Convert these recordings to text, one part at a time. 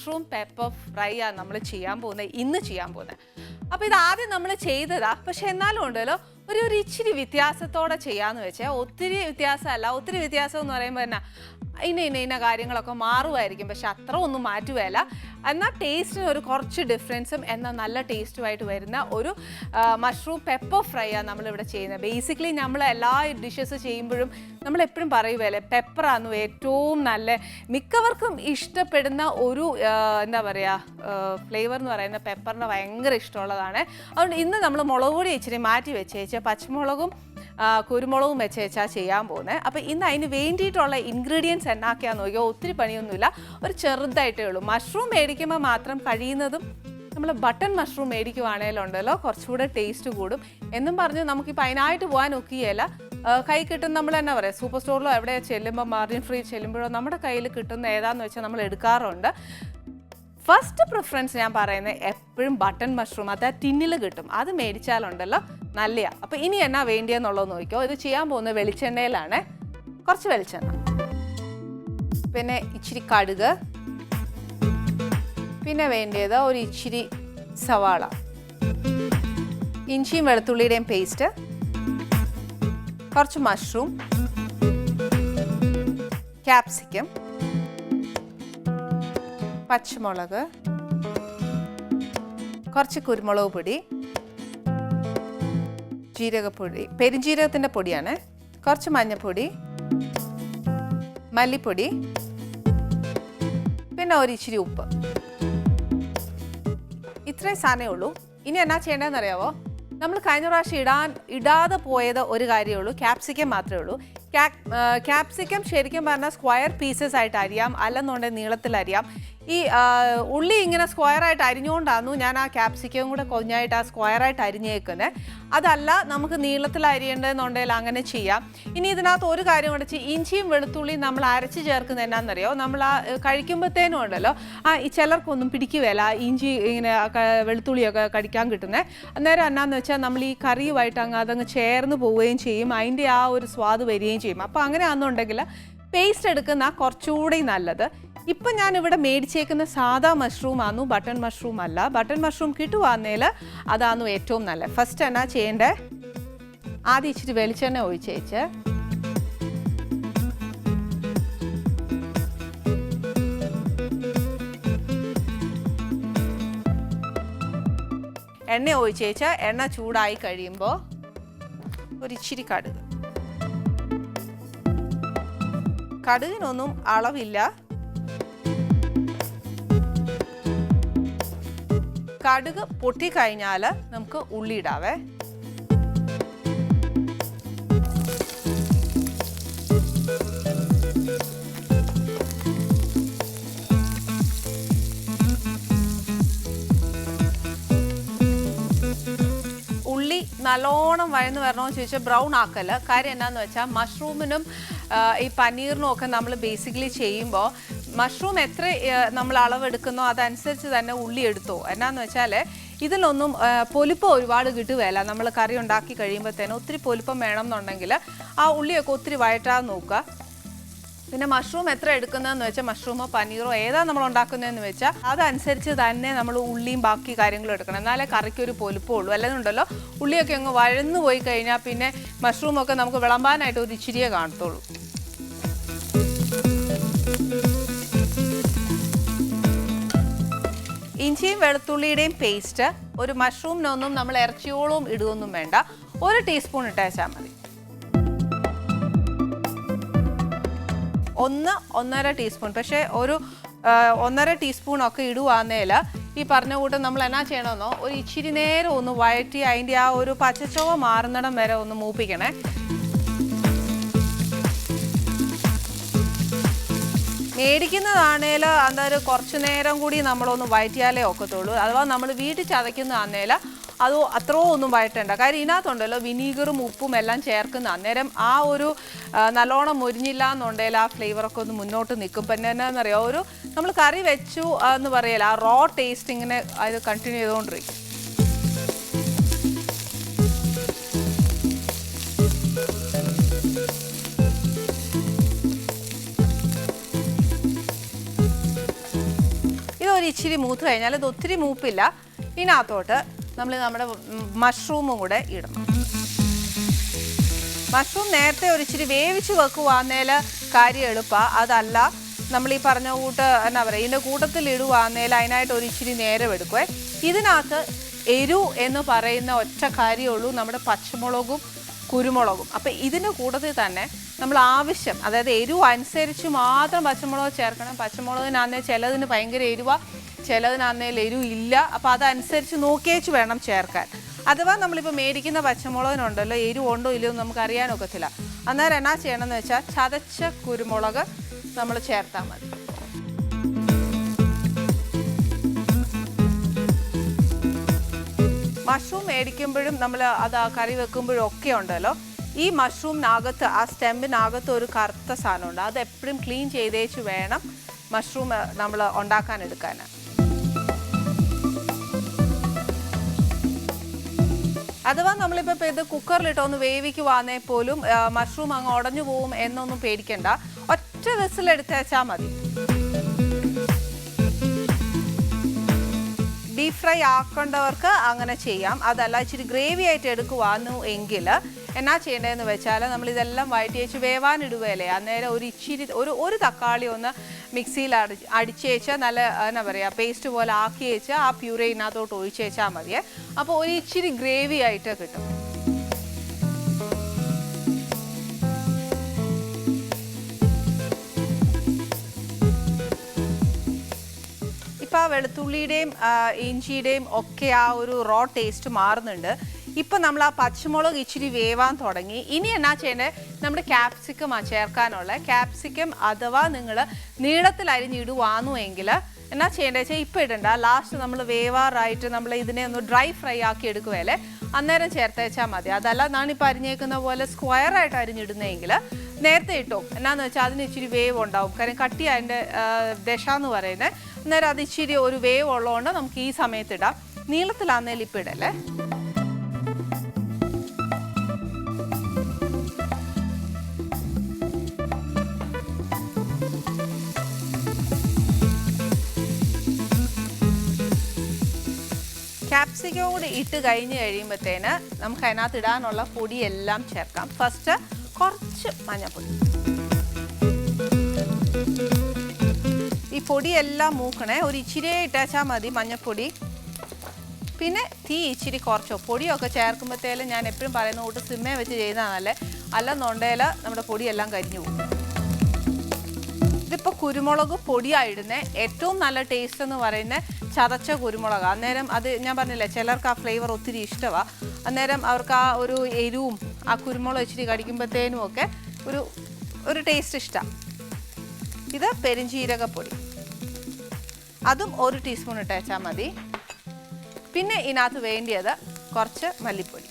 Mushroom pepper fry ആണ് നമ്മൾ ചെയ്യാൻ പോകുന്നത് ഇന്ന് ചെയ്യാൻ പോകുന്നത് അപ്പോൾ ഇത് ആദ്യം നമ്മൾ ചെയ്തതാ. പക്ഷെ എന്നാലും ഉണ്ടല്ലോ ഒരു ഒരു ഇച്ചിരി വ്യത്യാസത്തോടെ ചെയ്യാന്ന് വെച്ചാൽ ഒത്തിരി വ്യത്യാസമല്ല. ഒത്തിരി വ്യത്യാസം എന്ന് പറയുമ്പോൾ എന്നാ ഇന്ന ഇന്ന ഇന്ന കാര്യങ്ങളൊക്കെ മാറുമായിരിക്കും. പക്ഷെ അത്ര ഒന്നും മാറ്റുകയല്ല. എന്നാൽ ടേസ്റ്റിന് ഒരു കുറച്ച് ഡിഫറൻസും എന്നാൽ നല്ല ടേസ്റ്റുമായിട്ട് വരുന്ന ഒരു മഷ്റൂം പെപ്പർ ഫ്രൈ ആണ് നമ്മളിവിടെ ചെയ്യുന്നത്. ബേസിക്കലി നമ്മൾ എല്ലാ ഡിഷസ് ചെയ്യുമ്പോഴും നമ്മൾ എപ്പോഴും പറയുകയല്ലേ പെപ്പറാണ് ഏറ്റവും നല്ല. മിക്കവർക്കും ഇഷ്ടപ്പെടുന്ന ഒരു എന്താ പറയുക ഫ്ലേവർ എന്ന് പറയുന്ന പെപ്പറിന് ഭയങ്കര ഇഷ്ടമുള്ളതാണ്. അതുകൊണ്ട് ഇന്ന് നമ്മൾ മുളക് പൊടി ഇച്ചിരി മാറ്റി വെച്ചേച്ച് പച്ചമുളകും കുരുമുളകും വെച്ച് വെച്ചാൽ ചെയ്യാൻ പോകുന്നത്. അപ്പോൾ ഇന്ന് അതിന് വേണ്ടിയിട്ടുള്ള ഇൻഗ്രീഡിയൻസ് എന്നാക്കിയാന്ന് നോക്കിയാൽ ഒത്തിരി പണിയൊന്നുമില്ല. ഒരു ചെറുതായിട്ടേ ഉള്ളൂ. മഷ്റൂം മേടിക്കുമ്പോൾ മാത്രം കഴിയുന്നതും നമ്മൾ ബട്ടൺ മഷ്റൂം മേടിക്കുവാണേലുണ്ടല്ലോ കുറച്ചുകൂടെ ടേസ്റ്റ് കൂടും. എന്നും പറഞ്ഞ് നമുക്കിപ്പോൾ അതിനായിട്ട് പോകാൻ ഒക്കുകയല്ല കൈ കിട്ടുന്ന നമ്മൾ തന്നെ പറയാം സൂപ്പർ സ്റ്റോറിലോ എവിടെ ചെല്ലുമ്പോൾ മാർജിൻ ഫ്രീ ചെല്ലുമ്പോഴോ നമ്മുടെ കയ്യിൽ കിട്ടുന്ന ഏതാന്ന് വെച്ചാൽ നമ്മൾ എടുക്കാറുണ്ട്. ഫസ്റ്റ് പ്രിഫറൻസ് ഞാൻ പറയുന്നത് എപ്പോഴും ബട്ടൺ മഷ്റൂം അത് ആ ടിന്നിൽ കിട്ടും. അത് മേടിച്ചാലുണ്ടല്ലോ നല്ലതാണ് അപ്പോൾ ഇനി എന്നാ വേണ്ടിയെന്നുള്ളത് നോക്കിയോ ഇത് ചെയ്യാൻ പോകുന്നത് വെളിച്ചെണ്ണയിലാണ്. കുറച്ച് വെളിച്ചെണ്ണ. പിന്നെ ഇച്ചിരി കടുക്. പിന്നെ വേണ്ടത് ഒരു ഇച്ചിരി സവാള. ഇഞ്ചിയും വെളുത്തുള്ളിയുടെയും പേസ്റ്റ്. കുറച്ച് മഷ്റൂം. ക്യാപ്സിക്കം. പച്ചമുളക്. കുറച്ച് കുരുമുളക് പൊടി. ജീരകപ്പൊടി. പെരുംജീരകത്തിന്റെ പൊടിയാണ്. കുറച്ച് മഞ്ഞൾപ്പൊടി. മല്ലിപ്പൊടി. പിന്നെ ഒരു ഇച്ചിരി ഉപ്പ്. ഇത്രയും സാധനമേ ഉള്ളൂ ഇനി എന്നാ ചെയ്യേണ്ടതെന്ന് അറിയാവോ? നമ്മൾ കഴിഞ്ഞ പ്രാവശ്യം ഇടാൻ ഇടാതെ പോയത് ഒരു കാര്യമേ ഉള്ളൂ. ക്യാപ്സിക്കം മാത്രമേ ഉള്ളൂ. ക്യാപ്സിക്കം ശരിക്കും പറഞ്ഞാൽ സ്ക്വയർ പീസസ് ആയിട്ട് അരിയാം. അല്ലെന്നുണ്ടെങ്കിൽ നീളത്തിൽ ഈ ഉള്ളി ഇങ്ങനെ സ്ക്വയർ ആയിട്ട് അരിഞ്ഞുകൊണ്ടാണ് ഞാൻ ആ ക്യാപ്സിക്കം കൂടെ കൊഞ്ഞായിട്ട് ആ സ്ക്വയർ ആയിട്ട് അരിഞ്ഞേക്കുന്നത് അതല്ല നമുക്ക് നീളത്തിൽ അരിയേണ്ടതെന്നുണ്ടെങ്കിൽ അങ്ങനെ ചെയ്യാം. ഇനി ഇതിനകത്ത് ഒരു കാര്യം കൂടെ ഇഞ്ചിയും വെളുത്തുള്ളിയും നമ്മൾ അരച്ച് ചേർക്കുന്നത് എന്നാണെന്നറിയോ നമ്മൾ ആ കഴിക്കുമ്പോഴത്തേനും ഉണ്ടല്ലോ. ആ ചിലർക്കൊന്നും പിടിക്കുകയില്ല ഇഞ്ചി ഇങ്ങനെ വെളുത്തുള്ളിയൊക്കെ കടിക്കാൻ കിട്ടുന്നത് അന്നേരം എന്നാന്ന് വെച്ചാൽ നമ്മൾ ഈ കറിയുമായിട്ട് അങ്ങ് അതങ്ങ് ചേർന്ന് പോവുകയും ചെയ്യും. അതിന്റെ ആ ഒരു സ്വാദ് വരികയും ചെയ്യും. അപ്പോൾ അങ്ങനെ ആണെന്നുണ്ടെങ്കിൽ പേസ്റ്റ് എടുക്കുന്ന കുറച്ചുകൂടി നല്ലത്. ഇപ്പം ഞാനിവിടെ മേടിച്ചേക്കുന്ന സാധാ മഷ്റൂം ബട്ടൺ മഷ്റൂം അല്ല. ബട്ടൺ മഷ്റൂം കിട്ടുവാന്നേൽ അതാന്നു ഏറ്റവും നല്ലത് ഫസ്റ്റ് എന്നാ ചെയ്യേണ്ടേ? ആദ്യം ഇച്ചിരി വെളിച്ചെണ്ണ ഒഴിച്ചേച്ച്. എണ്ണ ഒഴിച്ചേച്ച് എണ്ണ ചൂടായി കഴിയുമ്പോൾ ഒരിച്ചിരി കടുക്. കടുകിനൊന്നും അളവില്ല. കടുക് പൊട്ടിക്കഴിഞ്ഞാൽ നമുക്ക് ഉള്ളി ഇടാവേ. നല്ലോണം വഴന്ന് വരണമെന്ന് ചോദിച്ചാൽ ബ്രൗൺ ആക്കൽ. കാര്യം എന്നാന്ന് വെച്ചാൽ മഷ്റൂമിനും ഈ പനീറിനും ഒക്കെ നമ്മൾ ബേസിക്കലി ചെയ്യുമ്പോൾ മഷ്റൂം എത്ര നമ്മൾ അളവെടുക്കുന്നോ അതനുസരിച്ച് തന്നെ ഉള്ളി എടുത്തോ. എന്നാന്ന് വെച്ചാൽ ഇതിലൊന്നും പൊലിപ്പം ഒരുപാട് കിട്ടുകയല്ല. നമ്മൾ കറി ഉണ്ടാക്കി കഴിയുമ്പോൾ തന്നെ ഒത്തിരി പൊലിപ്പം വേണം എന്നുണ്ടെങ്കിൽ ആ ഉള്ളിയൊക്കെ ഒത്തിരി വയറ്റാതെ നോക്കുക. പിന്നെ മഷ്റൂം എത്ര എടുക്കുന്നതെന്ന് വെച്ചാൽ മഷ്റൂമോ പനീറോ ഏതാ നമ്മൾ ഉണ്ടാക്കുന്നതെന്ന് വെച്ചാൽ അതനുസരിച്ച് തന്നെ നമ്മൾ ഉള്ളിയും ബാക്കി കാര്യങ്ങളും എടുക്കണം. എന്നാലേ കറിക്ക് ഒരു പൊലുപ്പം ഉള്ളൂ. അല്ലെന്നുണ്ടല്ലോ ഉള്ളിയൊക്കെ അങ്ങ് വഴന്നു പോയി കഴിഞ്ഞാൽ പിന്നെ മഷ്റൂമൊക്കെ നമുക്ക് വിളമ്പാനായിട്ട് ഒരു ഇച്ചിരിയേ കാണത്തുള്ളൂ. ഇഞ്ചിയും വെളുത്തുള്ളിയുടെയും പേസ്റ്റ് ഒരു മഷ്റൂമിനൊന്നും നമ്മൾ ഇറച്ചിയോളവും ഇടുകയൊന്നും വേണ്ട. ഒരു ടീസ്പൂൺ ഇട്ടേച്ചാൽ മതി. ഒന്ന് ഒന്നര ടീസ്പൂൺ പക്ഷേ ഒരു ഒന്നര ടീസ്പൂൺ ഒക്കെ ഇടുവാന്നേൽ ഈ പറഞ്ഞ കൂട്ടം നമ്മൾ എന്നാ ചെയ്യണമെന്നോ? ഒരു ഇച്ചിരി നേരം ഒന്ന് വഴറ്റി അതിന്റെ ആ ഒരു പച്ചച്ചോവ മാറുന്നിടം വരെ ഒന്ന് മൂപ്പിക്കണേ. മേടിക്കുന്നതാണേൽ എന്തായാലും കുറച്ചു നേരം കൂടി നമ്മളൊന്ന് വഴറ്റിയാലേ ഒക്കത്തുള്ളൂ. അഥവാ നമ്മൾ വീട്ടിൽ ചതയ്ക്കുന്നതാണേൽ അത് അത്രയോ ഒന്നും വഴറ്റണ്ട കാര്യം ഇതിനകത്തുണ്ടല്ലോ വിനീഗറും ഉപ്പും എല്ലാം ചേർക്കുന്ന അന്നേരം ആ ഒരു നല്ലോണം മുരിഞ്ഞില്ല എന്നുണ്ടെങ്കിൽ ആ ഫ്ലേവറൊക്കെ ഒന്ന് മുന്നോട്ട് നിൽക്കും. പിന്നെ എന്നാന്നറിയാം ഒരു നമ്മൾ കറി വെച്ചു എന്ന് പറയല ആ റോ ടേസ്റ്റിങ്ങിനെ അത് കണ്ടിന്യൂ ചെയ്തുകൊണ്ടിരിക്കും ഇച്ചിരി മൂത്ത് കഴിഞ്ഞാൽ ഇത് ഒത്തിരി മൂപ്പില്ല. ഇതിനകത്തോട്ട് നമ്മൾ നമ്മുടെ മഷ്റൂമും കൂടെ ഇടണം. മഷ്റൂം നേരത്തെ ഒരിച്ചിരി വേവിച്ച് വെക്കുവാന്നേൽ കാര്യം എളുപ്പമാണ് അതല്ല നമ്മൾ ഈ പറഞ്ഞ കൂട്ട് എന്നാ പറയുക ഇതിന്റെ കൂട്ടത്തിൽ ഇടുവാന്നേൽ അതിനായിട്ട് ഒരിച്ചിരി നേരം എടുക്കുവേ. ഇതിനകത്ത് എരു എന്ന് പറയുന്ന ഒറ്റ കാര്യമുള്ളൂ നമ്മുടെ പച്ചമുളകും കുരുമുളകും. അപ്പം ഇതിന്റെ കൂട്ടത്തിൽ തന്നെ നമ്മൾ ആവശ്യം അതായത് എരിവ് അനുസരിച്ച് മാത്രം പച്ചമുളക് ചേർക്കണം. പച്ചമുളകിനാന്നേ ചിലതിന് ഭയങ്കര എരിവ ചിലതിനാന്നേൽ എരിവ് ഇല്ല. അപ്പോൾ അതനുസരിച്ച് നോക്കിയേച്ച് വേണം ചേർക്കാൻ. അഥവാ നമ്മളിപ്പോൾ മേടിക്കുന്ന പച്ചമുളകിനുണ്ടല്ലോ എരിവ് ഉണ്ടോ ഇല്ലയോ നമുക്ക് അറിയാനൊക്കത്തില്ല. അന്നേരം എന്നാ ചെയ്യണമെന്ന് വെച്ചാൽ ചതച്ച കുരുമുളക് നമ്മൾ ചേർത്താൽ മതി. മഷ്റൂം മേടിക്കുമ്പോഴും നമ്മൾ അത് കറി വെക്കുമ്പോഴും ഒക്കെ ഉണ്ടല്ലോ ഈ മഷ്റൂമിനകത്ത് ആ സ്റ്റെമ്പിനകത്ത് ഒരു കറുത്ത സാധനമുണ്ട്. അത് എപ്പോഴും ക്ലീൻ ചെയ്തേച്ച് വേണം മഷ്റൂം നമ്മൾ ഉണ്ടാക്കാൻ എടുക്കാൻ അഥവാ നമ്മളിപ്പോൾ ഇപ്പോൾ ഇത് കുക്കറിലിട്ട് ഒന്ന് വേവിക്കുവാന്നേ പോലും മഷ്റൂം അങ്ങ് ഉടഞ്ഞു പോവും എന്നൊന്നും പേടിക്കണ്ട. ഒറ്റ വിസിലെടുത്തേച്ചാൽ മതി. ഡീപ് ഫ്രൈ ആക്കേണ്ടവർക്ക് അങ്ങനെ ചെയ്യാം. അതല്ല ഇച്ചിരി ഗ്രേവി ആയിട്ട് എടുക്കുവാന്നു എങ്കിൽ എന്നാ ചെയ്യേണ്ടതെന്ന് വെച്ചാൽ നമ്മൾ ഇതെല്ലാം വഴറ്റി വെച്ച് വേവാനിടുകയല്ലേ അന്നേരം ഒരു ഇച്ചിരി ഒരു ഒരു തക്കാളി ഒന്ന് മിക്സിയിൽ അടി അടിച്ചേച്ച് നല്ല എന്നാ പറയുക പേസ്റ്റ് പോലെ ആക്കി വെച്ച് ആ പ്യൂരെ ഇതിനകത്തോട്ട് ഒഴിച്ചേച്ചാൽ മതിയേ. അപ്പോൾ ഒരു ഇച്ചിരി ഗ്രേവി ആയിട്ട് കിട്ടും. ആ വെളുത്തുള്ളിയുടെയും ഇഞ്ചിയുടെയും ഒക്കെ ആ ഒരു റോ ടേസ്റ്റ് മാറുന്നുണ്ട്. ഇപ്പം നമ്മൾ ആ പച്ചമുളക് ഇച്ചിരി വേവാൻ തുടങ്ങി. ഇനി എന്നാ ചെയ്യേണ്ടത് നമ്മുടെ ക്യാപ്സിക്കം ആ ചേർക്കാനുള്ള. ക്യാപ്സിക്കം അഥവാ നിങ്ങൾ നീളത്തിൽ അരിഞ്ഞിടുവാന്നു എങ്കിൽ എന്നാ ചെയ്യേണ്ടത് വെച്ചാൽ ഇപ്പം ഇടണ്ട. ലാസ്റ്റ് നമ്മൾ വേവാറായിട്ട് നമ്മൾ ഇതിനെ ഒന്ന് ഡ്രൈ ഫ്രൈ ആക്കി എടുക്കുകയല്ലേ അന്നേരം ചേർത്ത് വെച്ചാൽ മതി. അതല്ല ഞാനിപ്പോൾ അരിഞ്ഞേക്കുന്ന പോലെ സ്ക്വയർ ആയിട്ട് അരിഞ്ഞിടുന്നതെങ്കിൽ നേരത്തെ ഇട്ടോ. എന്നാന്ന് വെച്ചാൽ അതിന് ഇച്ചിരി വേവ് ഉണ്ടാവും കാര്യം കട്ടി അതിന്റെ ദശ എന്ന് പറയുന്നത് അന്നേരം അത് ഇച്ചിരി ഒരു വേവ് ഉള്ളതുകൊണ്ട് നമുക്ക് ഈ സമയത്ത് ഇടാം നീളത്തിലാന്നേൽ ഇപ്പം ഇടല്ലേ ക്യാപ്സിക്കം കൂടി ഇട്ട് കഴിഞ്ഞ് കഴിയുമ്പോഴത്തേന് നമുക്ക് അതിനകത്ത് ഇടാനുള്ള പൊടിയെല്ലാം ചേർക്കാം. ഫസ്റ്റ് കുറച്ച് മഞ്ഞൾപ്പൊടി. പൊടിയെല്ലാം മൂക്കണേ. ഒരു ഇച്ചിരിയെ ഇട്ടാച്ചാൽ മതി മഞ്ഞൾപ്പൊടി പിന്നെ തീ ഇച്ചിരി കുറച്ചോ. പൊടിയൊക്കെ ചേർക്കുമ്പോഴത്തേലും ഞാൻ എപ്പോഴും പറയുന്ന കൂട്ട് സിമ്മേ വെച്ച് ചെയ്യുന്നതാണല്ലേ അല്ലെന്നുണ്ടേൽ നമ്മുടെ പൊടിയെല്ലാം കരിഞ്ഞു പോകും. ഇതിപ്പോൾ കുരുമുളക് പൊടിയായിടുന്നത് ഏറ്റവും നല്ല ടേസ്റ്റ് എന്ന് പറയുന്നത് ചതച്ച കുരുമുളക്. അന്നേരം അത് ഞാൻ പറഞ്ഞില്ലേ ചിലർക്ക് ആ ഫ്ലേവർ ഒത്തിരി ഇഷ്ടമാണ് അന്നേരം അവർക്ക് ആ ഒരു എരിവും ആ കുരുമുളക് ഇച്ചിരി കടിക്കുമ്പോഴത്തേനും ഒക്കെ ഒരു ഒരു ടേസ്റ്റ് ഇഷ്ടമാണ് ഇത് പെരിഞ്ചീരകപ്പൊടി. അതും ഒരു ടീസ്പൂൺ ഇട്ടേച്ചാൽ മതി. പിന്നെ ഇതിനകത്ത് വേണ്ടിയത് കുറച്ച് മല്ലിപ്പൊടി.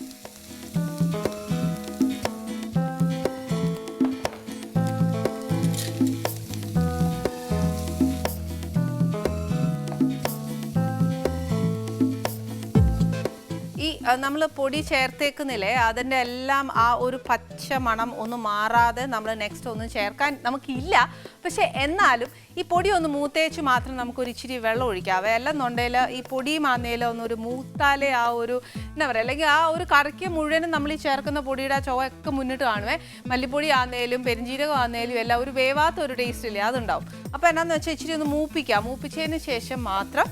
ഈ നമ്മൾ പൊടി ചേർത്തേക്കുന്നില്ലേ അതിന്റെ എല്ലാം ആ ഒരു പച്ച മണം ഒന്നും മാറാതെ നമ്മൾ നെക്സ്റ്റ് ഒന്നും ചേർക്കാൻ നമുക്കില്ല. പക്ഷെ എന്നാലും ഈ പൊടി ഒന്ന് മൂത്തേച്ച് മാത്രം നമുക്കൊരു ഇച്ചിരി വെള്ളം ഒഴിക്കാവേ അല്ലെന്നുണ്ടെങ്കിൽ ഈ പൊടിയും ആന്നേലും ഒന്നൊരു മൂത്താലേ ആ ഒരു എന്താ പറയുക അല്ലെങ്കിൽ ആ ഒരു കറിക്ക് മുഴുവനും നമ്മൾ ഈ ചേർക്കുന്ന പൊടിയുടെ ആ ചുവയൊക്കെ മുന്നിട്ട് കാണുവേ. മല്ലിപ്പൊടി ആന്നേലും പെരിഞ്ചീരകം ആന്നേലും എല്ലാം ഒരു വേവാത്ത ഒരു ടേസ്റ്റ് ഇല്ലേ അതുണ്ടാവും. അപ്പോൾ എന്നാന്ന് വെച്ചാൽ ഇച്ചിരി ഒന്ന് മൂപ്പിക്കാം. മൂപ്പിച്ചതിന് ശേഷം മാത്രം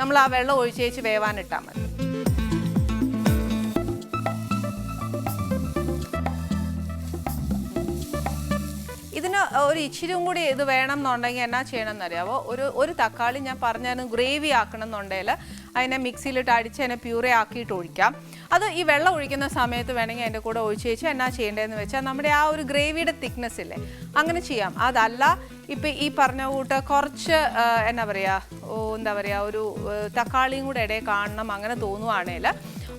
നമ്മൾ ആ വെള്ളം ഒഴിച്ചേച്ച് വേവാനിട്ടാൽ മതി. ഇതിന് ഒരു ഇച്ചിരിയും കൂടി ഇത് വേണം എന്നുണ്ടെങ്കിൽ എന്നാ ചെയ്യണം എന്നറിയാവോ ഒരു ഒരു തക്കാളി ഞാൻ പറഞ്ഞാലും ഗ്രേവി ആക്കണം എന്നുണ്ടെങ്കിൽ അതിനെ മിക്സിയിലിട്ട് അടിച്ച് അതിനെ പ്യൂറേ ആക്കിയിട്ട് ഒഴിക്കാം. അത് ഈ വെള്ളം ഒഴിക്കുന്ന സമയത്ത് വേണമെങ്കിൽ അതിന്റെ കൂടെ ഒഴിച്ച് വെച്ച് എന്നാ ചെയ്യേണ്ടതെന്ന് വെച്ചാൽ നമ്മുടെ ആ ഒരു ഗ്രേവിയുടെ തിക്നെസ് ഇല്ലേ? അങ്ങനെ ചെയ്യാം. അതല്ല ഇപ്പം ഈ പറഞ്ഞ കൂട്ട് കുറച്ച് എന്താ പറയുക എന്താ പറയുക ഒരു തക്കാളിയും കൂടെ ഇടയിൽ കാണണം അങ്ങനെ തോന്നുവാണെങ്കിൽ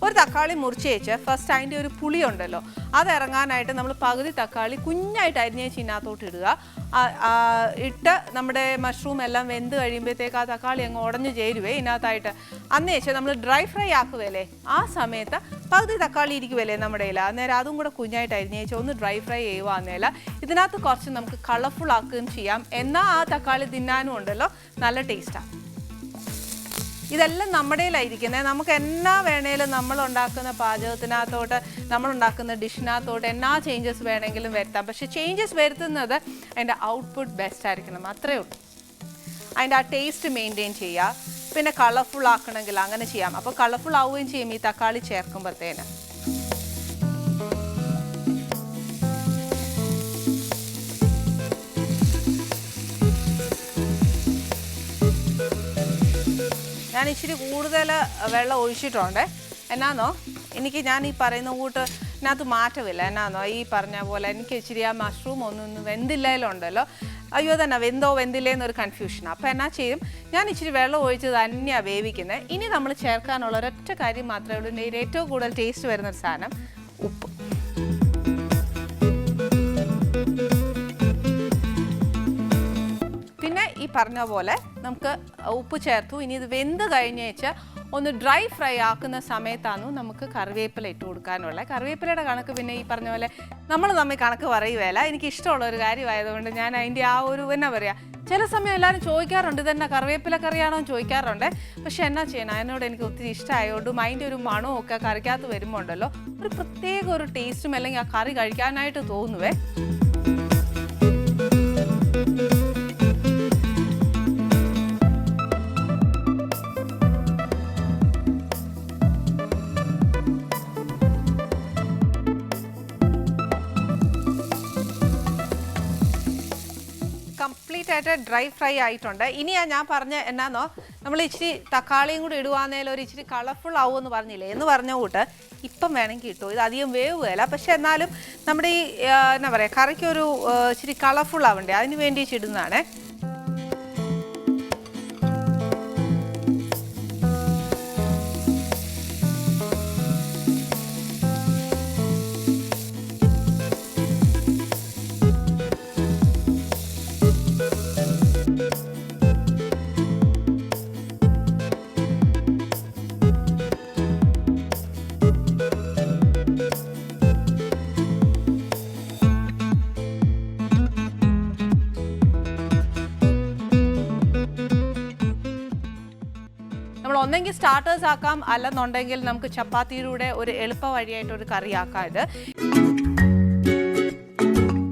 ഒരു തക്കാളി മുറിച്ച് വെച്ച് ഫസ്റ്റ് അതിന്റെ ഒരു പുളി ഉണ്ടല്ലോ അത് ഇറങ്ങാനായിട്ട് നമ്മൾ പകുതി തക്കാളി കുഞ്ഞായിട്ട് അരിഞ്ഞേച്ച് ഇതിനകത്തോട്ട് ഇടുക. ഇട്ട് നമ്മുടെ മഷ്റൂം എല്ലാം വെന്ത് കഴിയുമ്പോഴത്തേക്ക് ആ തക്കാളി അങ്ങ് ഉടഞ്ഞു ചേരുവേ ഇതിനകത്തായിട്ട്. അന്ന് വെച്ചാൽ നമ്മൾ ഡ്രൈ ഫ്രൈ ആക്കുവല്ലേ ആ സമയത്ത് പകുതി തക്കാളി ഇരിക്കുവല്ലേ നമ്മുടെ ഇല. അന്നേരം അതും കൂടെ കുഞ്ഞായിട്ട് അരിഞ്ഞേച്ച് ഒന്ന് ഡ്രൈ ഫ്രൈ ചെയ്യുവാന്നേല ഇതിനകത്ത് കുറച്ച് നമുക്ക് കളർഫുൾ ആക്കുകയും ചെയ്യാം. എന്നാൽ ആ തക്കാളി തിന്നാനും ഉണ്ടല്ലോ നല്ല ടേസ്റ്റാണ് ഇതെല്ലാം നമ്മുടെയിലായിരിക്കുന്നത് നമുക്ക് എന്നാ വേണേലും നമ്മൾ ഉണ്ടാക്കുന്ന പാചകത്തിനകത്തോട്ട് നമ്മൾ ഉണ്ടാക്കുന്ന ഡിഷിനകത്തോട്ട് എന്നാ ചേഞ്ചസ് വേണമെങ്കിലും വരുത്താം. പക്ഷെ ചേഞ്ചസ് വരുത്തുന്നത് അതിന്റെ ഔട്ട്പുട്ട് ബെസ്റ്റ് ആയിരിക്കണം. അത്രേ ഉള്ളൂ. അതിന്റെ ആ ടേസ്റ്റ് മെയിന്റെയിൻ ചെയ്യുക. പിന്നെ കളർഫുൾ ആക്കണമെങ്കിൽ അങ്ങനെ ചെയ്യാം. അപ്പോൾ കളർഫുൾ ആവുകയും ചെയ്യും ഈ തക്കാളി ചേർക്കുമ്പോഴത്തേന്. ഞാൻ ഇച്ചിരി കൂടുതൽ വെള്ളം ഒഴിച്ചിട്ടുണ്ട്. എന്നാന്നോ? എനിക്ക് ഞാൻ ഈ പറയുന്ന കൂട്ട് ഇതിനകത്ത് മാറ്റമില്ല. എന്നാന്നോ? ഈ പറഞ്ഞ പോലെ എനിക്ക് ഇച്ചിരി ആ മഷ്റൂം ഒന്നും വെന്തില്ലയിലുണ്ടല്ലോ അയ്യോ തന്നെ വെന്തോ വെന്തില്ലേ എന്നൊരു കൺഫ്യൂഷൻ അപ്പോൾ എന്നാ ചെയ്യും? ഞാൻ ഇച്ചിരി വെള്ളം ഒഴിച്ച് തന്നെയാണ് വേവിക്കുന്നത് ഇനി നമ്മൾ ചേർക്കാനുള്ള ഒരൊറ്റ കാര്യം മാത്രമേ ഉള്ളൂ. ഏറ്റവും കൂടുതൽ ടേസ്റ്റ് വരുന്നൊരു സാധനം ഉപ്പ്. പറഞ്ഞ പോലെ നമുക്ക് ഉപ്പ് ചേർത്തു. ഇനി ഇത് വെന്ത് കഴിഞ്ഞ് വെച്ചാൽ ഒന്ന് ഡ്രൈ ഫ്രൈ ആക്കുന്ന സമയത്താണ് നമുക്ക് കറിവേപ്പില ഇട്ട് കൊടുക്കാനുള്ളത്. കറിവേപ്പിലയുടെ കണക്ക് പിന്നെ ഈ പറഞ്ഞ പോലെ നമ്മൾ തമ്മിൽ കണക്ക് പറയുകയല്ല. എനിക്ക് ഇഷ്ടമുള്ള ഒരു കാര്യമായതുകൊണ്ട് ഞാൻ അതിന്റെ ആ ഒരു എന്നാ പറയുക ചില സമയം എല്ലാവരും ചോദിക്കാറുണ്ട് ഇതെന്നാ കറിവേപ്പില കറിയാണോ? ചോദിക്കാറുണ്ട്. പക്ഷെ എന്നാ ചെയ്യണം? അതിനോട് എനിക്ക് ഒത്തിരി ഇഷ്ടമായതുകൊണ്ടും അതിന്റെ ഒരു മണവും ഒക്കെ കറിക്കകത്ത് വരുമ്പോൾ ഉണ്ടല്ലോ ഒരു പ്രത്യേക ഒരു ടേസ്റ്റും അല്ലെങ്കിൽ ആ കറി കഴിക്കാനായിട്ട് തോന്നുവേ. ആയിട്ട് ഡ്രൈ ഫ്രൈ ആയിട്ടുണ്ട്. ഇനിയാ ഞാൻ പറഞ്ഞ എന്നാന്നോ നമ്മൾ ഇച്ചിരി തക്കാളിയും കൂടി ഇടുവാന്നേൽ ഒരു ഇച്ചിരി കളർഫുൾ ആവും എന്ന് പറഞ്ഞില്ലേ? എന്ന് പറഞ്ഞ കൂട്ട് ഇപ്പം വേണമെങ്കിൽ കിട്ടും ഇത് അധികം വേവുകയല്ല. പക്ഷെ എന്നാലും നമ്മുടെ ഈ എന്നാ പറയുക കറിക്കൊരു ഇച്ചിരി കളർഫുൾ ആവണ്ടേ? അതിന് വേണ്ടി ഇടുന്നതാണേ. ഒന്നെങ്കിൽ സ്റ്റാർട്ടേഴ്സ് ആക്കാം. അല്ലെന്നുണ്ടെങ്കിൽ നമുക്ക് ചപ്പാത്തിയിലൂടെ ഒരു എളുപ്പ വഴിയായിട്ട് ഒരു കറി ആക്കാം ഇത്.